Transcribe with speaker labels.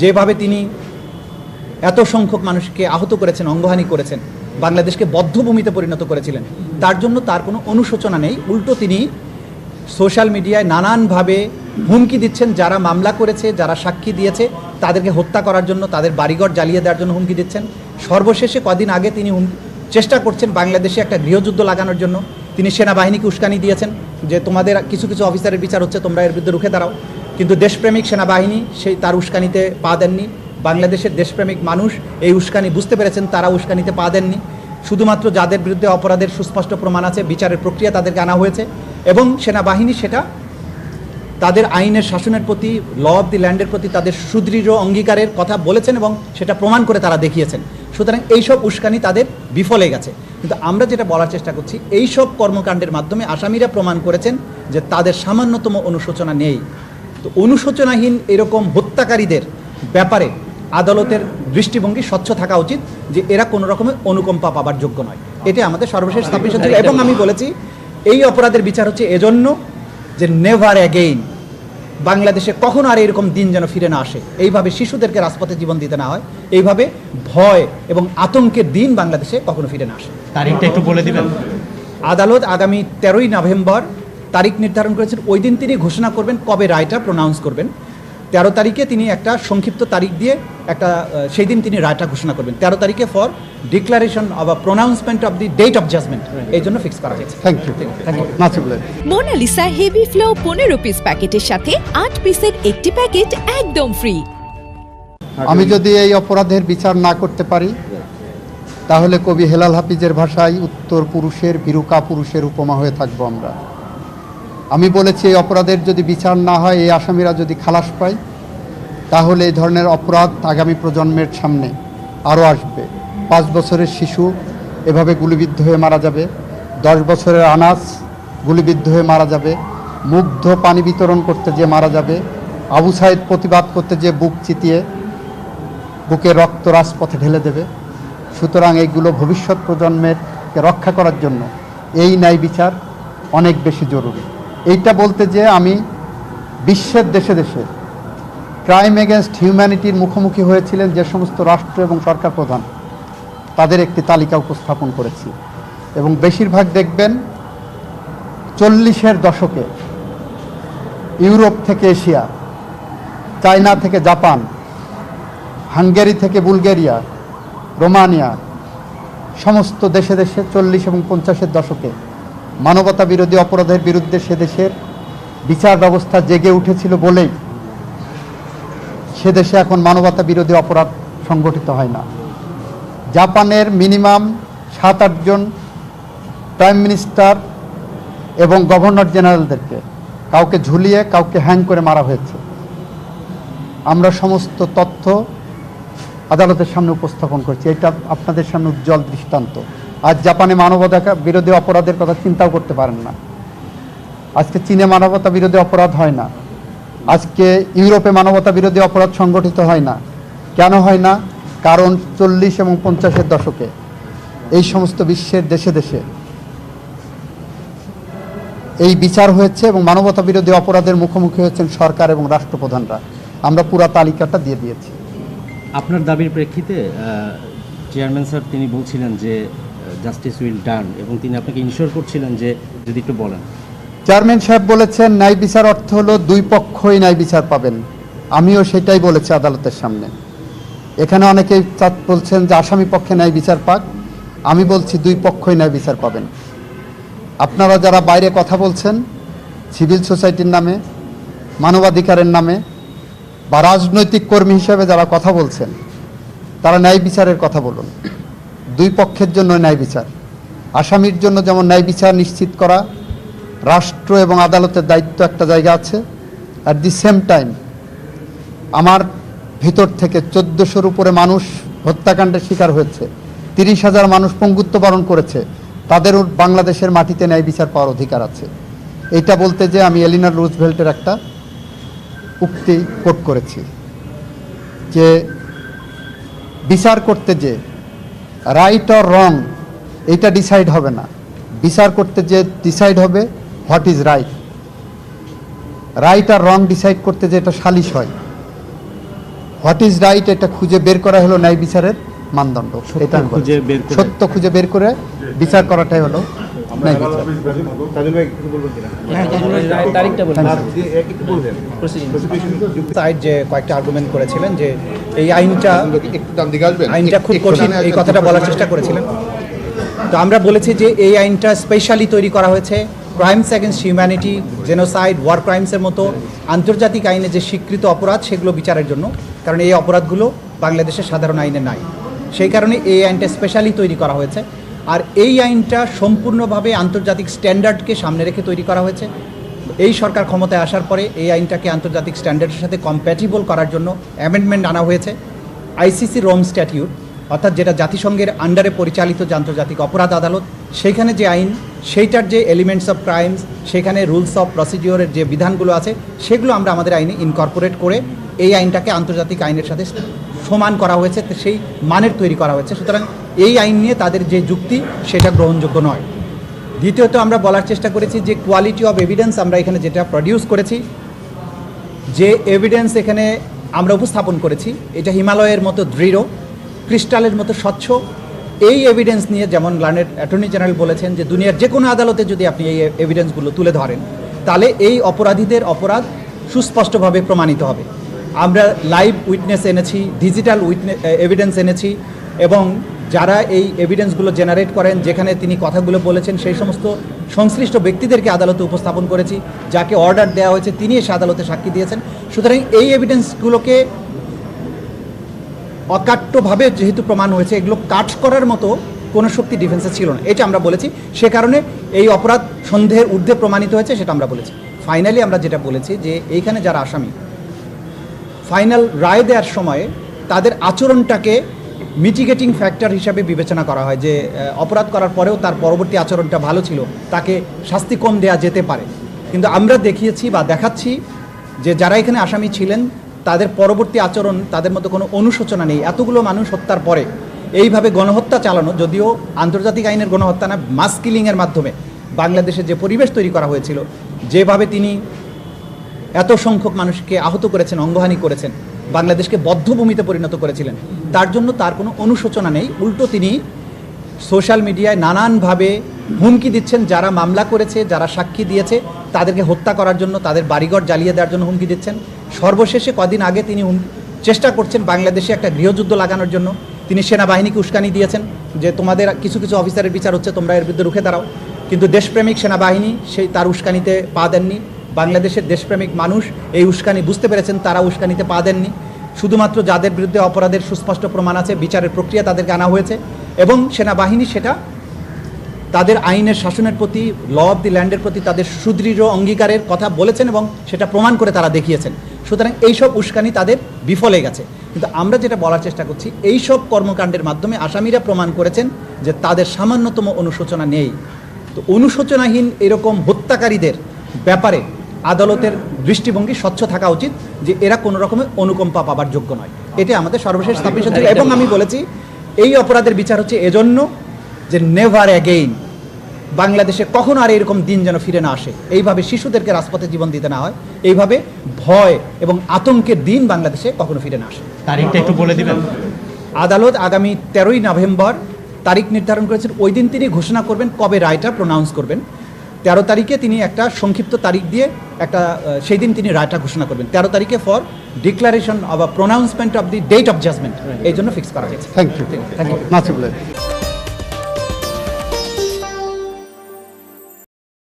Speaker 1: যেভাবে তিনি এত সংখ্যক মানুষকে আহত করেছেন, অঙ্গহানি করেছেন, বাংলাদেশকে বদ্ধভূমিতে পরিণত করেছিলেন, তার জন্য তার কোনো অনুশোচনা নেই। উল্টো তিনি সোশ্যাল মিডিয়ায় নানানভাবে হুমকি দিচ্ছেন, যারা মামলা করেছে, যারা সাক্ষী দিয়েছে, তাদেরকে হত্যা করার জন্য, তাদের বাড়িঘর জ্বালিয়ে দেওয়ার জন্য হুমকি দিচ্ছেন। সর্বশেষে কদিন আগে তিনি চেষ্টা করছেন বাংলাদেশে একটা গৃহযুদ্ধ লাগানোর জন্য। তিনি সেনাবাহিনীকে উস্কানি দিয়েছেন যে, তোমাদের কিছু কিছু অফিসারের বিচার হচ্ছে, তোমরা এর বিরুদ্ধে রুখে দাঁড়াও। কিন্তু দেশপ্রেমিক সেনাবাহিনী সেই তার উস্কানিতে পা দেননি। বাংলাদেশের দেশপ্রেমিক মানুষ এই উস্কানি বুঝতে পেরেছেন, তারা উস্কানিতে পা দেননি। শুধুমাত্র যাদের বিরুদ্ধে অপরাধের সুস্পষ্ট প্রমাণ আছে, বিচারের প্রক্রিয়া তাদেরকে আনা হয়েছে এবং সেনাবাহিনী সেটা তাদের আইনের শাসনের প্রতি, ল অফ দি ল্যান্ডের প্রতি তাদের সুদৃঢ় অঙ্গীকারের কথা বলেছেন এবং সেটা প্রমাণ করে তারা দেখিয়েছেন। সুতরাং এইসব উস্কানি তাদের বিফলে গেছে। কিন্তু আমরা যেটা বলার চেষ্টা করছি, এইসব কর্মকাণ্ডের মাধ্যমে আসামিরা প্রমাণ করেছেন যে তাদের সামান্যতম অনুশোচনা নেই। তো অনুশোচনাহীন এরকম হত্যাকারীদের ব্যাপারে আদালতের দৃষ্টিভঙ্গি স্বচ্ছ থাকা উচিত যে এরা কোনো রকমের অনুকম্পা পাবার যোগ্য নয়। এটা আমাদের সর্বশেষ ছিল এবং আমি বলেছি এই অপরাধের বিচার হচ্ছে এজন্য যে নেভার অ্যাগেইন বাংলাদেশে কখনো আর এরকম দিন যেন ফিরে না আসে। এইভাবে শিশুদেরকে রাজপথে জীবন দিতে না হয়। এইভাবে ভয় এবং আতঙ্কের দিন বাংলাদেশে কখনো ফিরে না আসে।
Speaker 2: তারিখটা একটু বলে দিবেন।
Speaker 1: আদালত আগামী তেরোই নভেম্বর তারিখ নির্ধারণ করেছেন ওই দিন তিনি ঘোষণা করবেন কবে রায়টা প্রোনাউন্স করবেন। তেরো তারিখে তিনি একটা সংক্ষিপ্ত তারিখ দিয়ে একটা সেই দিন তিনি রায়টা ঘোষণা করবেন। তেরো তারিখে for declaration of a pronouncement of the date of judgement এই জন্য ফিক্স করা হয়েছে।
Speaker 3: Thank you
Speaker 1: thank you
Speaker 4: Monalisa heavy flow পনেরো পিস প্যাকেটের সাথে আট পিসের একটি প্যাকেট একদম ফ্রি
Speaker 3: আমি যদি এই অপরাধের বিচার না করতে পারি তাহলে কবি হেলাল হাফিজের ভাষায় উত্তর পুরুষের বিরুকা পুরুষের উপমা হয়ে থাকব আমরা। আমি বলেছি এই অপরাধের যদি বিচার না হয়, এই আসামিরা যদি খালাস পায়, তাহলে এই ধরনের অপরাধ আগামী প্রজন্মের সামনে আরও আসবে। পাঁচ বছরের শিশু এভাবে গুলিবিদ্ধ হয়ে মারা যাবে, দশ বছরের আনাস গুলিবিদ্ধ হয়ে মারা যাবে, মুগ্ধ পানি বিতরণ করতে যে মারা যাবে, আবু সাহেদ প্রতিবাদ করতে যে বুক চিতিয়ে বুকে রক্ত রাজপথে ঢেলে দেবে। সুতরাং এইগুলো ভবিষ্যৎ প্রজন্মেরকে রক্ষা করার জন্য এই ন্যায় বিচার অনেক বেশি জরুরি। এইটা বলতে যে আমি বিশ্বের দেশে দেশে ক্রাইম এগেনস্ট হিউম্যানিটির মুখোমুখি হয়েছিলেন যে সমস্ত রাষ্ট্র এবং সরকার প্রধান। তাদের একটি তালিকা উপস্থাপন করেছি। এবং বেশিরভাগ দেখবেন চল্লিশের দশকে ইউরোপ থেকে এশিয়া, চায়না থেকে জাপান, হাঙ্গেরি থেকে বুলগেরিয়া, রোমানিয়া, সমস্ত দেশে দেশে চল্লিশ এবং পঞ্চাশের দশকে মানবতা বিরোধী অপরাধের বিরুদ্ধে সে দেশের বিচার ব্যবস্থা জেগে উঠেছিল বলেই সে দেশে এখন মানবতা বিরোধী অপরাধ সংগঠিত হয় না। জাপানের মিনিমাম সাত আটজন প্রাইম মিনিস্টার এবং গভর্নর জেনারেলদেরকে কাউকে ঝুলিয়ে, কাউকে হ্যাং করে মারা হয়েছে। আমরা সমস্ত তথ্য আদালতের সামনে উপস্থাপন করছি। এটা আপনাদের সামনে উজ্জ্বল দৃষ্টান্ত। আজ জাপানে মানবতা বিরোধী অপরাধের কথা চিন্তাও করতে পারেন না। আজকে চীনে মানবতা বিরোধী অপরাধ হয় না। আজকে ইউরোপে মানবতা বিরোধী অপরাধ সংগঠিত হয় না। কেন হয় না? কারণ চল্লিশ এবং পঞ্চাশের দশকে এই সমস্ত বিশ্বের দেশে দেশে এই বিচার হয়েছে এবং মানবতা বিরোধী অপরাধের মুখোমুখি হয়েছেন সরকার এবং রাষ্ট্রপ্রধানরা। আমরা পুরা তালিকাটা দিয়ে দিয়েছি।
Speaker 2: আপনার দাবির প্রেক্ষিতে চেয়ারম্যান স্যার তিনি বলছিলেন যে জাস্টিস উইল ডান এবং তিনি আপনাকে ইনশিওর করছিলেন যে যদি একটু বলেন।
Speaker 3: চেয়ারম্যান সাহেব বলেছেন, ন্যায় বিচার অর্থ হলো দুই পক্ষই ন্যায় বিচার পাবেন। আমিও সেটাই বলেছি আদালতের সামনে। এখানে অনেকেই বলছেন যে আসামি পক্ষে ন্যায় বিচার পাক। আমি বলছি দুই পক্ষই ন্যায় বিচার পাবেন। আপনারা যারা বাইরে কথা বলছেন, সিভিল সোসাইটির নামে, মানবাধিকারের নামে বা রাজনৈতিক কর্মী হিসেবে যারা কথা বলছেন, তারা ন্যায় বিচারের কথা বলুন। দুই পক্ষের জন্য ন্যায় বিচার। আসামির জন্য যেমন ন্যায় বিচার নিশ্চিত করা, রাষ্ট্র এবং আদালতের দায়িত্ব একটা জায়গা আছে। অ্যাট দি সেম টাইম আমার ভিতর থেকে চোদ্দোশোর উপরে মানুষ হত্যাকাণ্ডের শিকার হয়েছে। তিরিশ হাজার মানুষ পঙ্গুত্ব বরণ করেছে। তাদেরও বাংলাদেশের মাটিতে ন্যায় বিচার পাওয়ার অধিকার আছে। এইটা বলতে যে আমি এলিনার রুজভেল্টের একটা উক্তি কোট করেছি। যে বিচার করতে যে রাইট অর রং এটা ডিসাইড হবে না। বিচার করতে যে ডিসাইড হবে হোয়াট ইজ রাইট রাইট আর রং ডিসাইড করতে যে এটা সালিশ হয়। হোয়াট ইজ রাইট এটা খুঁজে বের করা হলো ন্যায় বিচারের মানদণ্ড। এটা সত্য খুঁজে বের করে বিচার করাটাই হলো ন্যায় বিচার
Speaker 5: তারিখটা বলুন।
Speaker 1: সাইড যে কয়েকটা আর্গুমেন্ট করেছিলেন যে এই আইনটা
Speaker 6: একটু ডান দিকে আসবেন?
Speaker 1: আইনটা খুব কঠিন এই কথাটা বলার চেষ্টা করেছিলেন। তো আমরা বলেছি যে এই আইনটা স্পেশালি তৈরি করা হয়েছে। Crimes against humanity genocide war ক্রাইমসের মতো আন্তর্জাতিক আইনে যে স্বীকৃত অপরাধ সেগুলো বিচারের জন্য। কারণ এই অপরাধগুলো বাংলাদেশের সাধারণ আইনে নাই। সেই কারণে এই আইনটা স্পেশালি তৈরি করা হয়েছে। আর এই আইনটা সম্পূর্ণভাবে আন্তর্জাতিক স্ট্যান্ডার্ডকে সামনে রেখে তৈরি করা হয়েছে। এই সরকার ক্ষমতায় আসার পরে এই আইনটাকে আন্তর্জাতিক স্ট্যান্ডার্ডের সাথে কম্প্যাটিবল করার জন্য অ্যামেন্ডমেন্ট আনা হয়েছে। আইসিসি রোম স্ট্যাটিউট অর্থাৎ যেটা জাতিসংঘের আন্ডারে পরিচালিত যে আন্তর্জাতিক অপরাধ আদালত সেইখানে যে আইন, সেইটার যে এলিমেন্টস অফ ক্রাইমস সেখানে রুলস অফ প্রসিডিওরের যে বিধানগুলো আছে, সেগুলো আমরা আমাদের আইনে ইনকর্পোরেট করে এই আইনটাকে আন্তর্জাতিক আইনের সাথে সমান করা হয়েছে সেই মানের তৈরি করা হয়েছে। সুতরাং এই আইন নিয়ে তাদের যে যুক্তি, সেটা গ্রহণযোগ্য নয়। দ্বিতীয়ত আমরা বলার চেষ্টা করেছি যে কোয়ালিটি অফ এভিডেন্স আমরা এখানে যেটা প্রডিউস করেছি, যে এভিডেন্স এখানে আমরা উপস্থাপন করেছি, এটা হিমালয়ের মতো দৃঢ়, ক্রিস্টালের মতো স্বচ্ছ। এই এভিডেন্স নিয়ে যেমন লার্নেড অ্যাটর্নি জেনারেল বলেছেন যে দুনিয়ার যে কোনো আদালতে যদি আপনি এই এভিডেন্সগুলো তুলে ধরেন, তাহলে এই অপরাধীদের অপরাধ সুস্পষ্টভাবে প্রমাণিত হবে। আমরা লাইভ উইটনেস এনেছি ডিজিটাল উইটনে এভিডেন্স এনেছি এবং যারা এই এভিডেন্সগুলো জেনারেট করেন, যেখানে তিনি কথাগুলো বলেছেন, সেই সমস্ত সংশ্লিষ্ট ব্যক্তিদেরকে আদালতে উপস্থাপন করেছি, যাকে অর্ডার দেওয়া হয়েছে, তিনি এসে আদালতে সাক্ষী দিয়েছেন। সুতরাং এই এভিডেন্সগুলোকে অকাট্যভাবে যেহেতু প্রমাণ হয়েছে, এগুলো কাট করার মতো কোনো শক্তি ডিফেন্সে ছিল না। এটা আমরা বলেছি। সে কারণে এই অপরাধ সন্দেহের ঊর্ধ্বে প্রমাণিত হয়েছে, সেটা আমরা বলেছি। ফাইনালি আমরা যেটা বলেছি যে, এইখানে যারা আসামি ফাইনাল রায় দেওয়ার সময় তাদের আচরণটাকে মিটিগেটিং ফ্যাক্টর হিসাবে বিবেচনা করা হয় যে অপরাধ করার পরেও তার পরবর্তী আচরণটা ভালো ছিল, তাকে শাস্তি কম দেওয়া যেতে পারে। কিন্তু আমরা দেখিয়েছি বা দেখাচ্ছি যে, যারা এখানে আসামি ছিলেন, তাদের পরবর্তী আচরণ, তাদের মধ্যে কোনো অনুশোচনা নেই। এতগুলো মানুষ হত্যার পরে এইভাবে গণহত্যা চালানো, যদিও আন্তর্জাতিক আইনের গণহত্যা না মাস কিলিংয়ের মাধ্যমে বাংলাদেশে যে পরিবেশ তৈরি করা হয়েছিল, যেভাবে তিনি এত সংখ্যক মানুষকে আহত করেছেন, অঙ্গহানি করেছেন, বাংলাদেশকে বদ্ধভূমিতে পরিণত করেছিলেন। তার জন্য তার কোনো অনুশোচনা নেই। উল্টো তিনি সোশ্যাল মিডিয়ায় নানানভাবে হুমকি দিচ্ছেন, যারা মামলা করেছে, যারা সাক্ষী দিয়েছে, তাদেরকে হত্যা করার জন্য, তাদের বাড়িঘর জ্বালিয়ে দেওয়ার জন্য হুমকি দিচ্ছেন। সর্বশেষে কদিন আগে তিনি চেষ্টা করছেন বাংলাদেশে একটা গৃহযুদ্ধ লাগানোর জন্য। তিনি সেনাবাহিনীকে উস্কানি দিয়েছেন যে, তোমাদের কিছু কিছু অফিসারের বিচার হচ্ছে, তোমরা এর বিরুদ্ধে রুখে দাঁড়াও। কিন্তু দেশপ্রেমিক সেনাবাহিনী সেই তার উস্কানিতে পা দেননি। বাংলাদেশের দেশপ্রেমিক মানুষ এই উস্কানি বুঝতে পেরেছেন, তারা উস্কানিতে পা দেননি। শুধুমাত্র যাদের বিরুদ্ধে অপরাধের সুস্পষ্ট প্রমাণ আছে, বিচারের প্রক্রিয়া তাদেরকে আনা হয়েছে এবং সেনাবাহিনী সেটা তাদের আইনের শাসনের প্রতি, ল অফ দি ল্যান্ডের প্রতি তাদের সুদৃঢ় অঙ্গীকারের কথা বলেছেন এবং সেটা প্রমাণ করে তারা দেখিয়েছেন। সুতরাং এইসব উস্কানি তাদের বিফলে গেছে। কিন্তু আমরা যেটা বলার চেষ্টা করছি, এইসব কর্মকাণ্ডের মাধ্যমে আসামিরা প্রমাণ করেছেন যে তাদের সামান্যতম অনুশোচনা নেই। তো অনুশোচনাহীন এরকম হত্যাকারীদের ব্যাপারে আদালতের দৃষ্টিভঙ্গি স্বচ্ছ থাকা উচিত যে এরা কোনো রকমের অনুকম্পা পাবার যোগ্য নয়। এটা আমাদের সর্বশেষ সাবমিশন ছিল এবং আমি বলেছি এই অপরাধের বিচার হচ্ছে এজন্য যে নেভার অ্যাগেইন বাংলাদেশে কখনো আর এরকম দিন যেন ফিরে না আসে। এইভাবে শিশুদেরকে রাজপথে জীবন দিতে না হয়। এইভাবে ভয় এবং আতঙ্কের দিন বাংলাদেশে কখনো ফিরে না আসে।
Speaker 2: তারিখটা একটু বলে দিবেন।
Speaker 1: আদালত আগামী তেরোই নভেম্বর তারিখ নির্ধারণ করেছেন। ওই দিন তিনি ঘোষণা করবেন কবে রায়টা প্রোনাউন্স করবেন। তেরো তারিখে তিনি একটা সংক্ষিপ্ত তারিখ দিয়ে একটা সেই দিন তিনি রায়টা ঘোষণা করবেন। তেরো তারিখে for declaration of pronouncement of the date of judgement এই জন্য ফিক্স করা হয়েছে।
Speaker 3: Thank you
Speaker 1: thank you